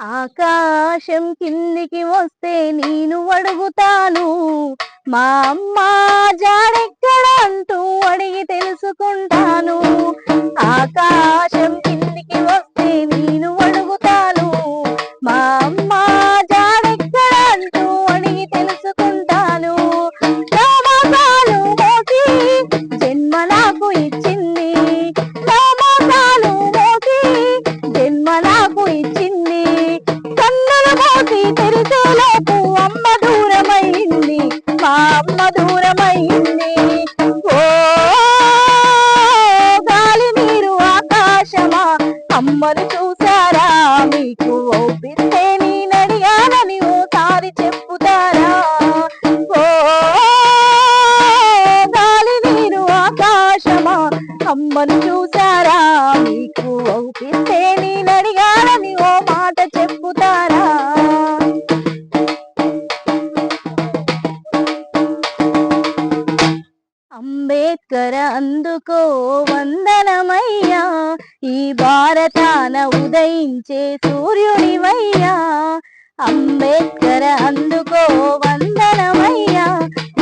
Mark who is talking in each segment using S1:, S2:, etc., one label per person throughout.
S1: ఆకాశం కిందికి వస్తే నేను అడుగుతాను మా అమ్మ జాడెక్కడ అంటూ అడిగి తెలుసుకుంటాను. ఆకాశం కిందికి వస్తే నేను అడుగుతాను మా అమ్మ జాడెక్కడ అంటూ అడిగి తెలుసుకుంటాను. నామకాలు మోసి జన్మ నాకు ఇచ్చింది నామకాలు మోసి జన్మ నాకు ఇచ్చింది. తెరిచేలోపు అమ్మ దూరమైంది మా అమ్మ దూరమైంది. ఓ గాలి మీరు ఆకాశమా అమ్మను చూసారా మీకు ఓపిస్తే నడియాలని ఓసారి చెప్పుతారా? ఓ గాలి మీరు ఆకాశమా అమ్మను చూసారా మీకు ఓపిస్తే నడియాలని ఓ అంబేద్కర్ అందుకో వందనమయ్యా. ఈ భారతాన ఉదయించే సూర్యుడివయ్యా. అంబేద్కర్ అందుకో వందనమయ్యా.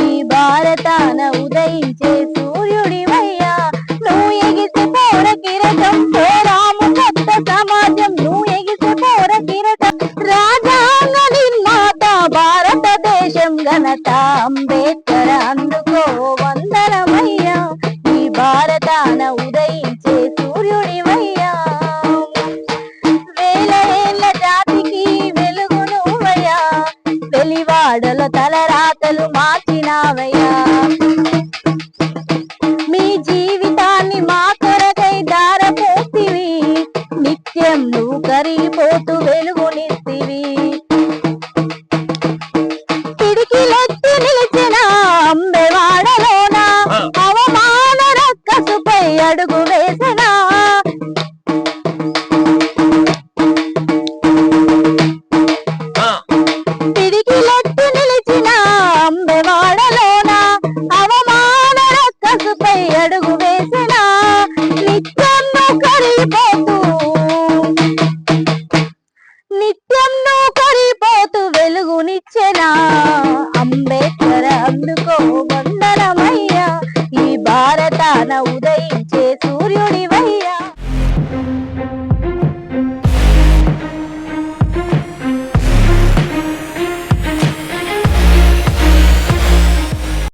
S1: ఈ భారతాన ఉదయించే సూర్యుడివయ్యా. నువ్వు ఎగిసి పోర కిరటం పోరాము కొత్త సమాజం. నువ్వు ఎగిసి పోర కిరటం. రాజాంగ నిర్మాత భారతదేశం ఘనత అంబేద్ ఆడల తలరాతలు మార్చినావయ్యా. మీ జీవితాన్ని మా కొరకై దారపోతివి నిత్యం నువ్వు కరిగిపోతూ వెలుగునిస్తివి పిడికిలెత్తి నిలిచిన అంబెవాడలోన? అవమాన రక్కసుపై అడుగు వేసనా? పిడికి Hey.